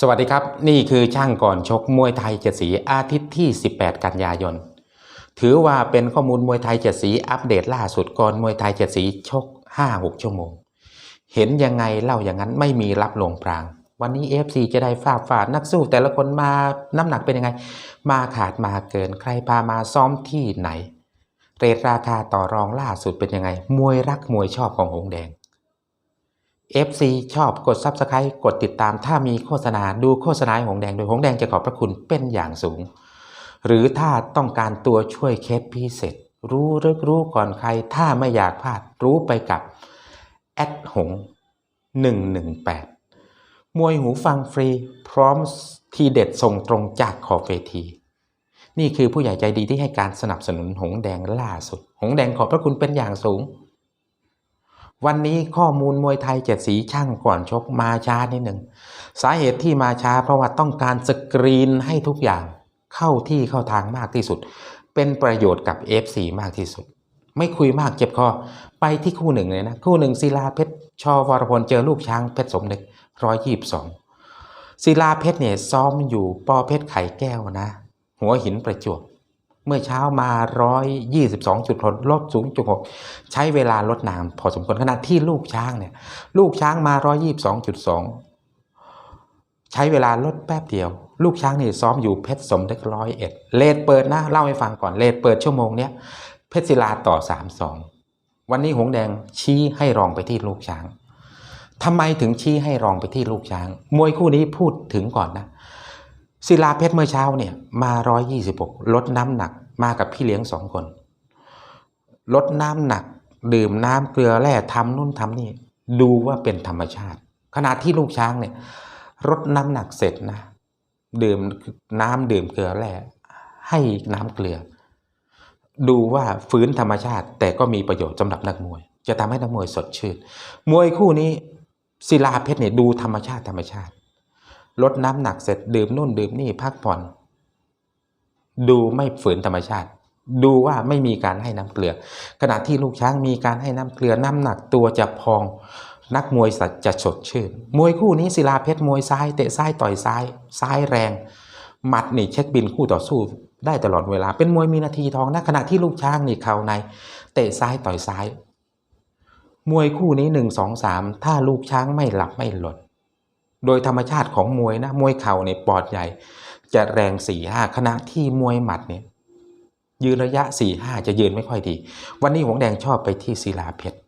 สวัสดีครับ นี่คือช่างก่อนชกมวยไทยเจ็ดสีอาทิตย์ที่ 18 กันยายน ถือว่าเป็นข้อมูลมวยไทยเจ็ดสีอัปเดตล่าสุดก่อนมวยไทยเจ็ดสีชก 5-6 ชั่วโมง เห็นยังไงเล่าอย่างนั้นไม่มีรับลงปราง วันนี้ FC จะได้ฟาดฟาดนักสู้แต่ละคนมาน้ำหนักเป็นยังไง มาขาดมาเกินใครพามาซ้อมที่ไหน เรทราคาต่อรองล่าสุดเป็นยังไง มวยรักมวยชอบของหงแดง FC ชอบกด Subscribe กดติดตามถ้ามีโฆษณาดูโฆษณาห้หงแดงโดยหงแดงจะขอบพระคุณเป็นอย่างสูง หรือถ้าต้องการตัวช่วยเคสพิเศษ รู้ลึกรู้ก่อนใคร ถ้าไม่อยากพลาดรู้ไปกับแอดหง 118 มวยหูฟังฟรีพร้อมทีเด็ดส่งตรงจากขอบเวที นี่คือผู้ใหญ่ใจดีที่ให้การสนับสนุนหงแดงล่าสุด หงแดงขอบพระคุณเป็นอย่างสูง วันนี้ข้อมูลมวยไทยเจ็ดสีช่างก่อนชกมาช้านิดหนึ่งสาเหตุที่มาช้าเพราะว่าต้องการสกรีนให้ทุกอย่างเข้าที่เข้าทางมากที่สุด เป็นประโยชน์กับ F4 มากที่สุด ไม่คุยมากเจ็บคอไปที่คู่หนึ่งเลยนะคู่หนึ่งศิลาเพชรชอวรพลเจอลูกช้างเพชรสมนึกร้อยยี่สิบสองศิลาเพชรเนี่ยซ้อมอยู่ปอเพชรไข่แก้วนะ หัวหินประจวบ เมื่อเช้ามา 122จุดลดสูงจุดหกใช้เวลาลดนานพอสมควรขณะที่ลูกช้างเนี่ย ลูกช้างมา 122.2 ใช้เวลาลดแป๊บเดียว ลูกช้างนี่ซ้อมอยู่เพชรสมนึกร้อยเอ็ดเลทเปิดนะ เล่าให้ฟังก่อนเลทเปิดชั่วโมงเนี้ยเพชรศิลาต่อ 3-2 วันนี้หงแดงชี้ให้รองไปที่ลูกช้างทำไมถึงชี้ให้รองไปที่ลูกช้าง มวยคู่นี้พูดถึงก่อนนะ ศิลาเพชรเมื่อเช้าเนี่ยมา 126 ลดน้ำหนักมากับพี่เลี้ยงสองคน ลดน้ำหนัก ดื่มน้ำเกลือแร่ทำนู่นทำนี่ ดูว่าเป็นธรรมชาติ ขณะที่ลูกช้างเนี่ยลดน้ำหนักเสร็จนะ ดื่มน้ำดื่มเกลือแร่ให้น้ำเกลือ ดูว่าฟื้นธรรมชาติ แต่ก็มีประโยชน์สำหรับนักมวย จะทำให้นักมวยสดชื่น มวยคู่นี้ศิลาเพชรเนี่ยดูธรรมชาติธรรมชาติ ลดน้ำหนักเสร็จดื่มนู่นดื่มนี่พักผ่อน ดูไม่ฝืนธรรมชาติ ดูว่าไม่มีการให้น้ำเกลือ ขณะที่ลูกช้างมีการให้น้ำเกลือน้ำหนักตัวจะพอง นักมวยสัตว์จะสดชื่น มวยคู่นี้ศิลาเพชรมวยซ้ายเตะซ้ายต่อยซ้าย ซ้ายแรง หมัดนี่เช็คบินคู่ต่อสู้ได้ตลอดเวลาเป็นมวยมีนาทีทองนะขณะที่ลูกช้างนี่เข่าใน เตะซ้ายต่อยซ้าย มวยคู่นี้หนึ่งสองสามถ้าลูกช้างไม่หลับไม่หลด โดยธรรมชาติของมวยนะมวยเข่าเนี่ยปอดใหญ่ จะแรงสี่ห้าขณะที่มวยหมัดเนี่ยยืนระยะสี่ห้าจะยืนไม่ค่อยดี วันนี้หงแดงชอบไปที่ศิลาเพชร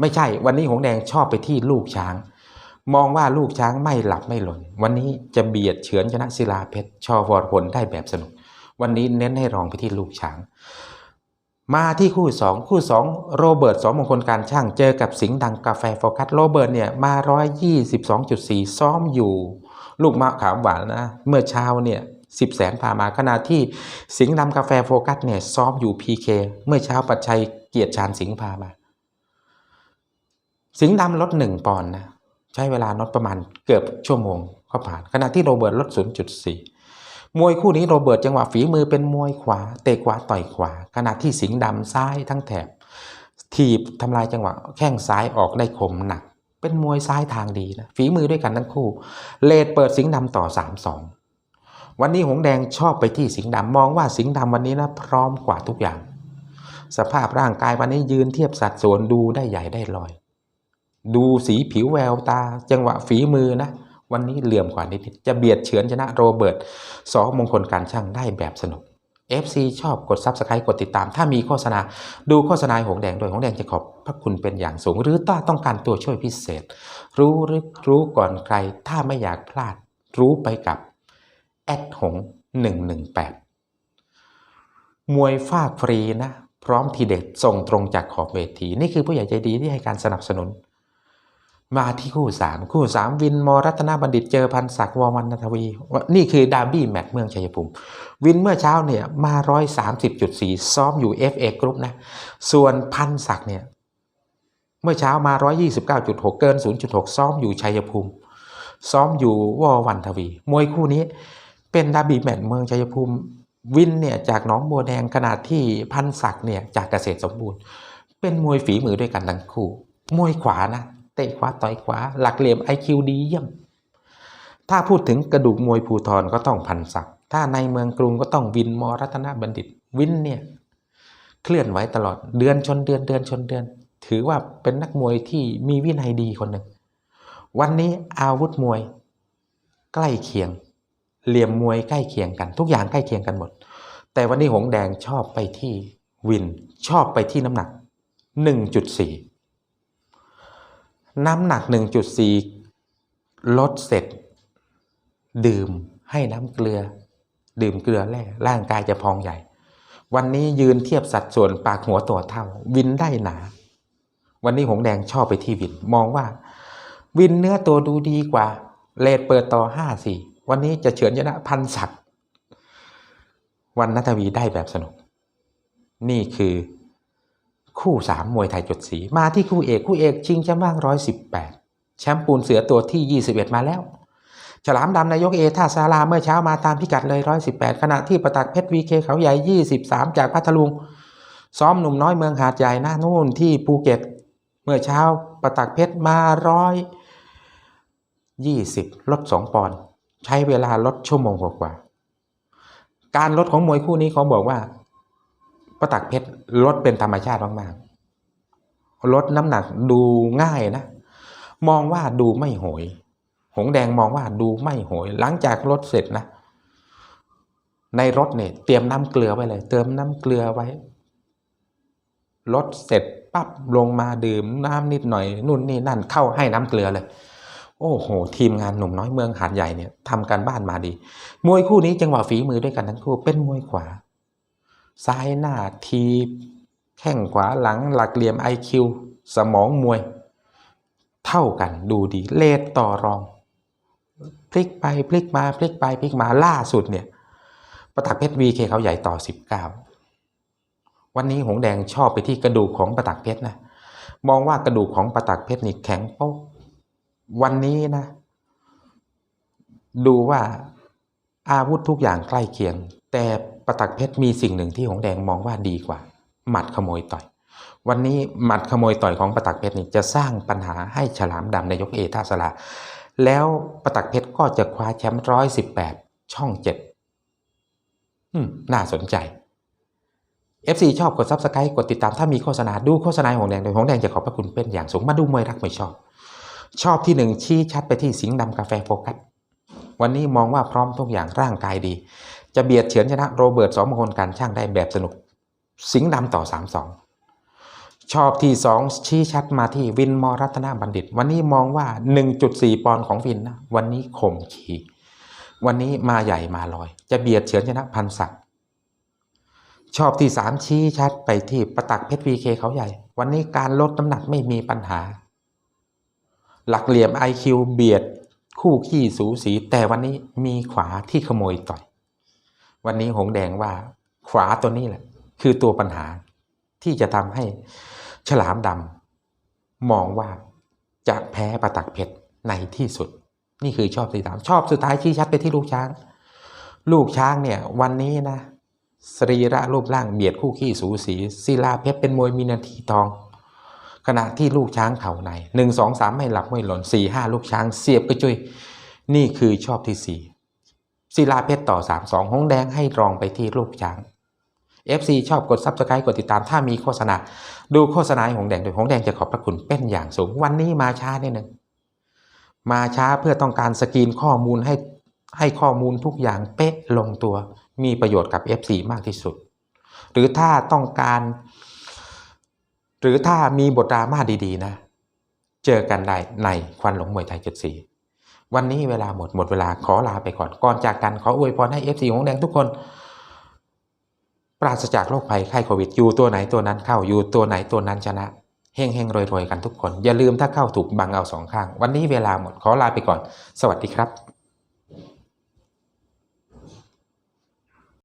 ไม่ใช่ วันนี้หงแดงชอบไปที่ลูกช้าง มองว่าลูกช้างไม่หลับไม่หล่น วันนี้จะเบียดเฉือนชนะศิลาเพชรชอวอรพลได้แบบสนุก วันนี้เน้นให้รองไปที่ลูกช้าง มาที่คู่ 2 คู่ 2 โรเบิร์ตสองมงคลการช่างเจอกับสิงห์ดังกาแฟโฟกัสโรเบิร์ตเนี่ยมา 122.4 ซ้อมอยู่ ลูกมะขามหวานนะ เมื่อเช้าเนี่ยสิบแสนพามาขณะที่สิงห์ดำกาแฟโฟกัสเนี่ยซ้อมอยู่ PK เมื่อเช้าปัจชัยเกียรติชาญสิงห์พามา สิงห์ดำลดหนึ่งปอนด์นะใช้เวลาลดประมาณเกือบชั่วโมงก็ผ่าน ขณะที่โรเบิร์ตลด 0.4 มวยคู่นี้โรเบิร์ตจังหวะฝีมือเป็นมวยขวา เตะขวาต่อยขวา ขณะที่สิงห์ดำซ้ายทั้งแถบถีบทำลายจังหวะแข้งซ้ายออกได้คมหนัก เป็นมวยซ้ายทางดีนะฝีมือด้วยกันทั้งคู่ เลดเปิดสิงห์ดำต่อ 3-2 วันนี้หงแดงชอบไปที่สิงห์ดำมองว่าสิงห์ดำวันนี้นะพร้อมกว่าทุกอย่าง สภาพร่างกายวันนี้ยืนเทียบสัดส่วนดูได้ใหญ่ได้ลอย ดูสีผิวแววตา จังหวะฝีมือนะ วันนี้เหลื่อมกว่านิดๆจะเบียดเฉือนชนะโรเบิร์ตสองมงคลการช่างได้แบบสนุก FC ชอบกด Subscribe กดติดตาม ถ้ามีโฆษณาดูโฆษณาหงแดงโดยหงแดงจะขอบพระคุณเป็นอย่างสูง หรือถ้าต้องการตัวช่วยพิเศษ รู้หรือรู้ก่อนใคร ถ้าไม่อยากพลาด รู้ไปกับแอดหง118 มวยฟากฟรีนะ พร้อมทีเด็ดส่งตรงจากขอบเวที นี่คือผู้ใหญ่ใจดีที่ให้การสนับสนุน มาที่คู่3คู่3วินมอรัตนบัณฑิตเจอพันศักดิ์ววันนทวีนี่คือดาร์บี้แมตช์เมืองชัยภูมิวินเมื่อเช้าเนี่ยมา130.4ซ้อมอยู่ FA กรุ๊ปนะส่วนพันศักดิ์เนี่ยเมื่อเช้ามา129.6เกิน0.6ซ้อมอยู่ชัยภูมิ ซ้อมอยู่วอวันทวี มวยคู่นี้เป็นดาร์บี้แมตช์เมืองชัยภูมิ วินเนี่ยจากหนองบัวแดงขนาดที่พันศักดิ์เนี่ยจากเกษตรสมบูรณ์ เป็นมวยฝีมือด้วยกันทั้งคู่มวยขวานะ เตะขวาต่อยขวา หลักเหลี่ยม IQ ดีเยี่ยม ถ้าพูดถึงกระดูกมวยภูทรก็ต้องพันศักดิ์ถ้าในเมืองกรุงก็ต้องวินมรัตนบัณฑิต วินเนี่ยเคลื่อนไหวตลอดเดือนชนเดือนเดือนชนเดือน ถือว่าเป็นนักมวยที่มีวินัยดีคนหนึ่ง วันนี้อาวุธมวย ใกล้เคียง เหลี่ยมมวยใกล้เคียงกัน ทุกอย่างใกล้เคียงกันหมด แต่วันนี้หงแดงชอบไปที่วินชอบไปที่น้ำหนัก 1.4 น้ำหนัก 1.4 ลดเสร็จ ดื่มให้น้ำเกลือ ดื่มเกลือแร่ร่างกายจะพองใหญ่ วันนี้ยืนเทียบสัดส่วนปากหัวตัวเท่า วินได้หนา วันนี้หงแดงชอบไปที่วิน มองว่า วินเนื้อตัวดูดีกว่า เลทเปิดต่อห้าสี่วันนี้จะเฉือนชนะพันศักดิ์วันนัทวีได้แบบสนุก นี่คือ คู่สามมวยไทยจุดสีมาที่คู่เอกคู่เอกชิงแชมป์ว่างร้อยสิบแปดแชมป์ปูนเสือตัวที่ยี่สิบเอ็ดมาแล้ว ฉลามดำนายกเอท่าซาลาเมื่อเช้ามาตามพิกัดเลยร้อยสิบแปดขณะที่ประตักเพชรวีเคเขาใหญ่ยี่สิบสามจากพัทลุง ซ้อมหนุ่มน้อยเมืองหาดใหญ่นะนู่นที่ภูเก็ต เมื่อเช้าประตักเพชรมาร้อยยี่สิบลดสองปอนด์ใช้เวลาลดชั่วโมงกว่า การลดของมวยคู่นี้เขาบอกว่า ประตักเพชรลดเป็นธรรมชาติมากๆลดน้ำหนักดูง่ายนะ มองว่าดูไม่โหย หงแดงมองว่าดูไม่โหย หลังจากลดเสร็จนะ ในรถเนี่ยเตรียมน้ำเกลือไว้เลย เติมน้ำเกลือไว้ลดเสร็จปั๊บลงมาดื่มน้ำนิดหน่อย นู่นนี่นั่นเข้าให้น้ำเกลือเลย โอ้โห ทีมงานหนุ่มน้อยเมืองหาดใหญ่เนี่ยทำการบ้านมาดี มวยคู่นี้จังหวะฝีมือด้วยกันทั้งคู่เป็นมวยขวา ซ้ายหน้าทีแข้งขวาหลังหลักเหลี่ยม IQ สมองมวย เท่ากันดูดีเลทต่อรอง พลิกไปพลิกมาพลิกไปพลิกมาล่าสุดเนี่ยประตักเพชรวีเคเขาใหญ่ต่อ 19 วันนี้หงแดงชอบไปที่กระดูกของประตักเพชรนะมองว่ากระดูกของประตักเพชรนี่แข็งโป๊กวันนี้นะ ดูว่าอาวุธทุกอย่างใกล้เคียง แต่ประตักเพชรมีสิ่งหนึ่งที่หงแดงมองว่าดีกว่า หมัดขโมยต่อย วันนี้หมัดขโมยต่อยของประตักเพชรนี่จะสร้างปัญหาให้ฉลามดำในยกเอท่าสลา แล้วประตักเพชรก็จะคว้าแชมป์ร้อยสิบแปดช่องเจ็ดน่าสนใจ FC ชอบกด Subscribe กดติดตามถ้ามีโฆษณาดูโฆษณาของแดงโดยของแดงจะขอบพระคุณเป็นอย่างสูงมาดูมวยรักไม่ชอบ ชอบที่หนึ่งชี้ชัดไปที่สิงห์ดำกาแฟโฟกัสวันนี้มองว่าพร้อมทุกอย่างร่างกายดี จะเบียดเฉือนชนะโรเบิร์ตสองมงคลการช่างได้แบบสนุก สิงห์ดำต่อ 3-2 ชอบที่ 2 ชี้ชัดมาที่วินมอรัตนาบัณฑิต วันนี้มองว่า 1.4 ปอนด์ของวินนะวันนี้ข่มขีวันนี้มาใหญ่มาลอย จะเบียดเฉือนชนะพันศักดิ์ชอบที่ 3 ชี้ชัดไปที่ประตักเพชรวีเคเขาใหญ่ วันนี้การลดน้ำหนักไม่มีปัญหา หลักเหลี่ยม IQ เบียดคู่ขี้สูสี แต่วันนี้มีขวาที่ขโมยต่อย วันนี้หงแดงว่าขวาตัวนี้แหละ คือตัวปัญหาที่จะทำให้ฉลามดำมองว่าจะแพ้ประตักเพชรในที่สุด นี่คือชอบที่สามชอบสุดท้ายชี้ชัดไปที่ลูกช้าง ลูกช้างเนี่ย วันนี้นะสรีระรูปร่างเบียดคู่ขี้สูสีศิลาเพชรเป็นมวยมีนาทีทอง ขณะที่ลูกช้างเข่าในหนึ่งสองสามไม่หลับไม่หล่นสี่ห้าลูกช้างเสียบกระจุย นี่คือชอบที่สี่ ศิลาเพชรต่อสามสองหงแดงให้รองไปที่ลูกช้าง FC ชอบกด Subscribe กดติดตามถ้ามีโฆษณา ดูโฆษณาของแดงโดยของแดงจะขอบพระคุณเป็นอย่างสูง วันนี้มาช้านิดนึงมาช้าเพื่อต้องการสกรีนข้อมูลให้ให้ข้อมูลทุกอย่างเป๊ะลงตัว มีประโยชน์กับ FC มากที่สุด หรือถ้าต้องการ หรือถ้ามีบทดราม่าดีๆนะ เจอกันได้ในควันหลงมวยไทยจุดสี่ วันนี้เวลาหมดหมดเวลาขอลาไปก่อนก่อนจากกันขออวยพรให้ FC ของแดงทุกคน ปราศจากโรคภัยไข้โควิดอยู่ตัวไหนตัวนั้นเข้าอยู่ตัวไหนตัวนั้นชนะเฮงเฮงรวยรวยกันทุกคน อย่าลืมถ้าเข้าถูกบังเอาสองข้าง วันนี้เวลาหมดขอลาไปก่อน สวัสดีครับ